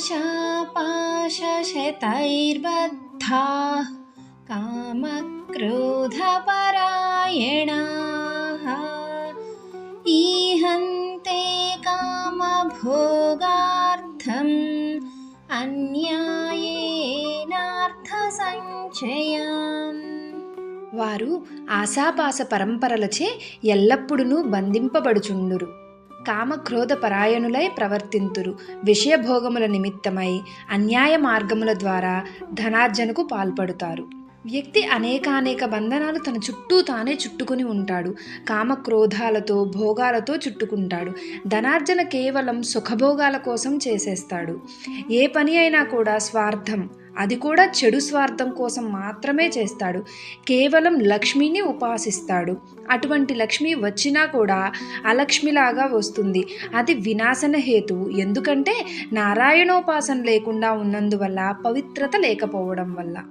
आशापाशशतैर्बद्धाः कामक्रोधपरायणाः ईहन्ते कामभोगार्थम् అన్యాయేనార్థసంచయాన్ వారు ఆశాపాస పరంపరలచే ఎల్లప్పుడూ బంధింపబడుచుండురు కామక్రోధ పరాయణులై ప్రవర్తింతురు. విషయభోగముల నిమిత్తమై అన్యాయ మార్గముల ద్వారా ధనార్జనకు పాల్పడుతారు. వ్యక్తి అనేకానేక బంధనాలు తన చుట్టూ తానే చుట్టుకుని ఉంటాడు. కామక్రోధాలతో భోగాలతో చుట్టుకుంటాడు. ధనార్జన కేవలం సుఖభోగాల కోసం చేసేస్తాడు. ఏ పని అయినా కూడా స్వార్థం అది కూడా చెడు స్వార్థం కోసం మాత్రమే చేస్తాడు. కేవలం లక్ష్మిని ఉపాసిస్తాడు. అటువంటి లక్ష్మి వచ్చినా కూడా అలక్ష్మిలాగా వస్తుంది. అది వినాశన హేతువు ఎందుకంటే నారాయణోపాసన లేకుండా ఉన్నందువల్ల పవిత్రత లేకపోవడం వల్ల.